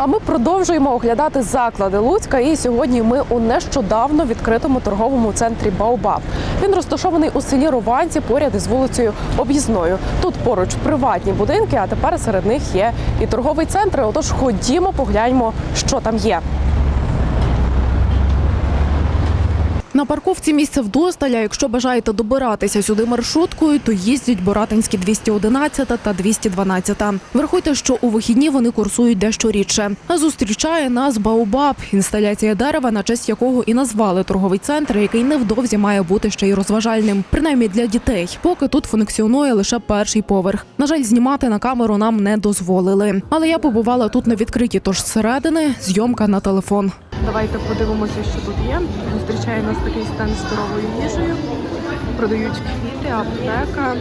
А ми продовжуємо оглядати заклади Луцька. І сьогодні ми у нещодавно відкритому торговому центрі Баобаб. Він розташований у селі Руванці поряд із вулицею Об'їзною. Тут поруч приватні будинки, а тепер серед них є і торговий центр. Отож, ходімо, погляньмо, що там є. На парковці місце вдосталя. Якщо бажаєте добиратися сюди маршруткою, то їздять Боратинські 211 та 212. Врахуйте, що у вихідні вони курсують дещо рідше. А зустрічає нас Баобаб, інсталяція дерева, на честь якого і назвали торговий центр, який невдовзі має бути ще й розважальним, принаймні для дітей. Поки тут функціонує лише перший поверх. На жаль, знімати на камеру нам не дозволили. Але я побувала тут на відкритті, тож зсередини зйомка на телефон. Давайте подивимося, що тут є. Зустрічає нас такий стенд здоровою їжею. Продають квіти, аптека.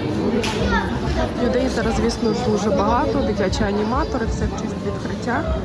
Людей зараз, звісно, дуже багато. Дитячі аніматори, все в честь відкриття.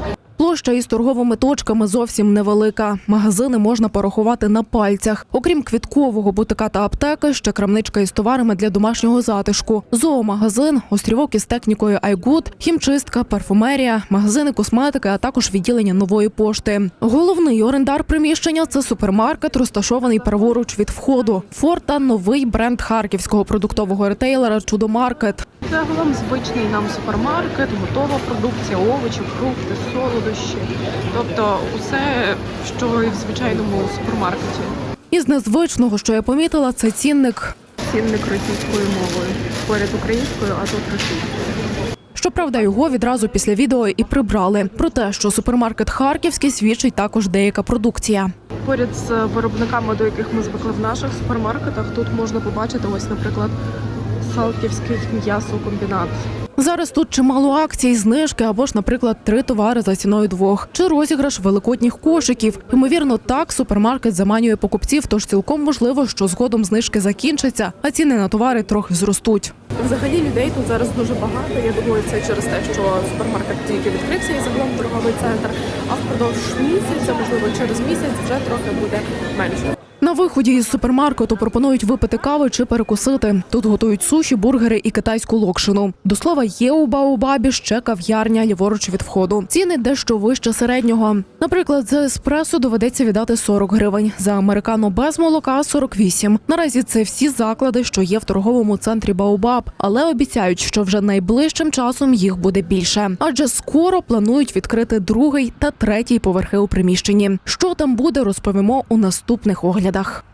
Площа із торговими точками зовсім невелика. Магазини можна порахувати на пальцях. Окрім квіткового бутика та аптеки, ще крамничка із товарами для домашнього затишку, зоомагазин, острівок із технікою iGood, хімчистка, парфумерія, магазини косметики, а також відділення нової пошти. Головний орендар приміщення це супермаркет, розташований праворуч від входу. Форта новий бренд харківського продуктового ретейлера Чудомаркет. Загалом звичний нам супермаркет, готова продукція, овочі, фрукти, солодощі. Тобто усе, що і в звичайному супермаркеті. Із незвичного, що я помітила, це цінник. Цінник російською мовою. Поряд українською, а тут російською. Щоправда, його відразу після відео і прибрали. Про те, що супермаркет Харківський свідчить також деяка продукція. Поряд з виробниками, до яких ми звикли в наших супермаркетах, тут можна побачити ось, наприклад, Салтівський м'ясокомбінат. Зараз тут чимало акцій, знижки або ж, наприклад, три товари за ціною двох, чи розіграш великодніх кошиків. Ймовірно, так супермаркет заманює покупців, тож цілком можливо, що згодом знижки закінчаться, а ціни на товари трохи зростуть. Взагалі людей тут зараз дуже багато. Я думаю, це через те, що супермаркет тільки відкрився і загалом торговий центр. А впродовж місяця, можливо, через місяць вже трохи буде менше. На виході із супермаркету пропонують випити кави чи перекусити. Тут готують суші, бургери і китайську локшину. До слова, є у Баобабі ще кав'ярня ліворуч від входу. Ціни дещо вище середнього. Наприклад, за еспресо доведеться віддати 40 гривень, за американо без молока 48. Наразі це всі заклади, що є в торговому центрі Баобаб, але обіцяють, що вже найближчим часом їх буде більше. Адже скоро планують відкрити другий та третій поверхи у приміщенні. Що там буде, розповімо у наступних оглядах. Чернівцях.